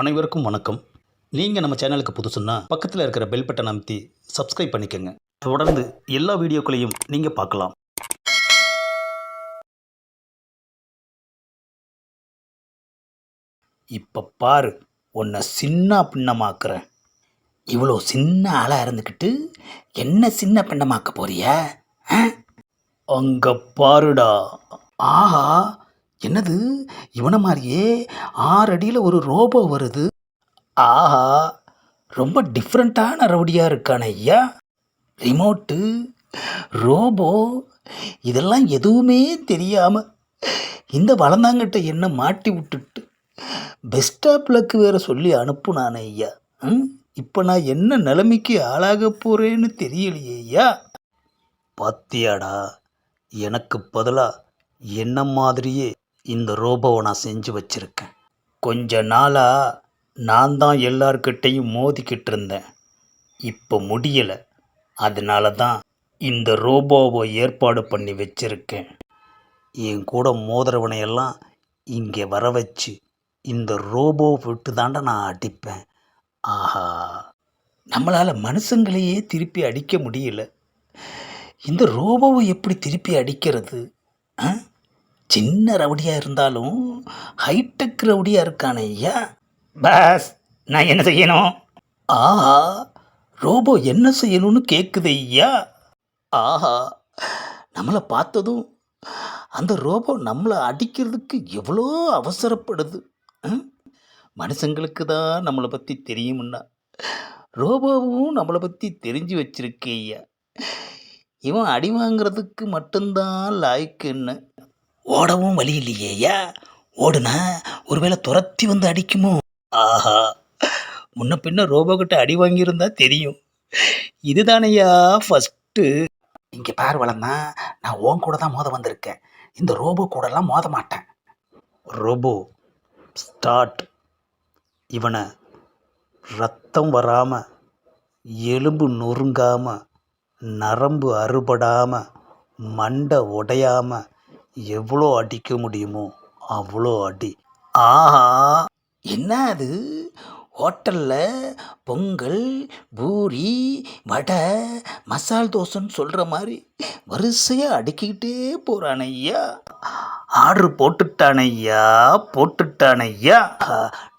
அனைவருக்கும் வணக்கம். நீங்கள் நம்ம சேனலுக்கு புதுசுன்னா பக்கத்தில் இருக்கிற பெல் பட்டன் அமைத்தி சப்ஸ்கிரைப் பண்ணிக்கோங்க. தொடர்ந்து எல்லா வீடியோக்களையும் நீங்கள் பார்க்கலாம். இப்போ பாரு உன்னை சின்ன பின்னமாக்குறேன். இவ்வளோ சின்ன ஆளாக இருந்துக்கிட்டு என்ன சின்ன பின்னமாக்க போறிய? அங்கே பாருடா. ஆஹா என்னது? இவனை மாதிரியே ஆறு அடியில் ஒரு ரோபோ வருது. ஆஹா ரொம்ப டிஃப்ரெண்ட்டான ரவுடியாக இருக்கான ஐயா. ரிமோட்டு ரோபோ இதெல்லாம் எதுவுமே தெரியாமல் இந்த வளர்ந்தாங்கிட்ட என்ன மாட்டி விட்டுட்டு பெஸ்ட் ஆஃப் வேறு சொல்லி அனுப்புனானே ஐயா. ம் இப்போ நான் என்ன நிலைமைக்கு ஆளாக போகிறேன்னு தெரியலையே ஐயா. பாத்தியாடா எனக்கு பதிலாக என்ன மாதிரியே இந்த ரோபோவை நான் செஞ்சு வச்சுருக்கேன். கொஞ்ச நாளாக நான் தான் எல்லார்கிட்டையும் மோதிக்கிட்டு இருந்தேன். இப்போ முடியலை. அதனால தான் இந்த ரோபோவை ஏற்பாடு பண்ணி வச்சுருக்கேன். என் கூட மோதுறவனையெல்லாம் இங்கே வர வச்சு இந்த ரோபோ விட்டு தாண்டா நான் அடிப்பேன். ஆஹா. நம்மளால் மனுஷங்களையே திருப்பி அடிக்க முடியல. இந்த ரோபோவை எப்படி திருப்பி அடிக்கிறது? ஆ சின்ன ரவுடியாக இருந்தாலும் ஹைடெக் ரவுடியாக இருக்கானே ஐயா. பாஸ் நான் என்ன செய்யணும்? ஆஹா ரோபோ என்ன செய்யணும்னு கேட்குது ஐயா. ஆஹா நம்மளை பார்த்ததும் அந்த ரோபோ நம்மளை அடிக்கிறதுக்கு எவ்வளோ அவசரப்படுது? மனுஷங்களுக்கு தான் நம்மளை பற்றி தெரியுமுன்னா ரோபோவும் நம்மளை பற்றி தெரிஞ்சு வச்சிருக்கே ஐயா. இவன் அடி வாங்குறதுக்கு மட்டும்தான் லாய்க்குன்னு ஓடவும் வழி இல்லையேயா? ஓடுனா ஒருவேளை துரத்தி வந்து அடிக்குமோ? ஆஹா முன்ன பின்ன ரோபோக்கிட்ட அடி வாங்கியிருந்தா தெரியும். இதுதானையா ஃபஸ்ட்டு இங்கே பார் வளர்ந்தா நான் ஓன் கூட தான் மோத வந்திருக்கேன். இந்த ரோபோ கூடலாம் மோத மாட்டேன். ரோபோ ஸ்டார்ட் இவனை ரத்தம் வராமல் எலும்பு நொறுங்காமல் நரம்பு அறுபடாமல் மண்டை உடையாம எவ்வளோ அடிக்க முடியுமோ அவ்வளோ அடி. ஆஹா என்ன அது? ஹோட்டலில் பொங்கல் பூரி வடை மசால் தோசைன்னு சொல்கிற மாதிரி வரிசையாக அடுக்கிக்கிட்டே போகிறான் ஐயா ஆர்டர் போட்டுட்டான் ஐயா போட்டுட்டான் ஐயா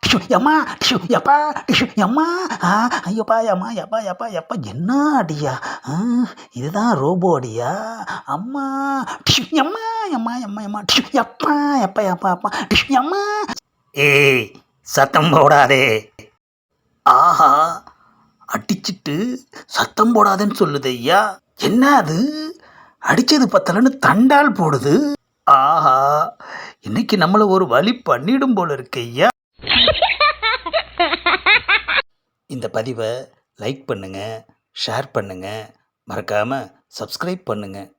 டிஷு, எம்மா டிஷு, எப்பா டிஷு, எம்மா? ஆ, ஐயோப்பா எம்மா எப்பா எப்பா எப்பா என்ன அடியா? இதுதான் ரோபோ அடியா? அம்மா டிஷு, எம்மா எம்மா எம்மா எம்மா டிஷு, எப்பா எப்பா எப்பா அப்பா டிஷு, எம்மா? ஏய் சத்தம் போடாதே. ஆஹா அடிச்சிட்டு சத்தம் போடாதேன்னு சொல்லுது ஐயா. என்ன அது? அடிச்சது பத்தலன்னு தண்டால் போடுது. ஆஹா இன்னைக்கு நம்மளை ஒரு வழி பண்ணிடும் போல இருக்கு ஐயா. இந்த பதிவை லைக் பண்ணுங்கள் ஷேர் பண்ணுங்கள் மறக்காமல் சப்ஸ்கிரைப் பண்ணுங்கள்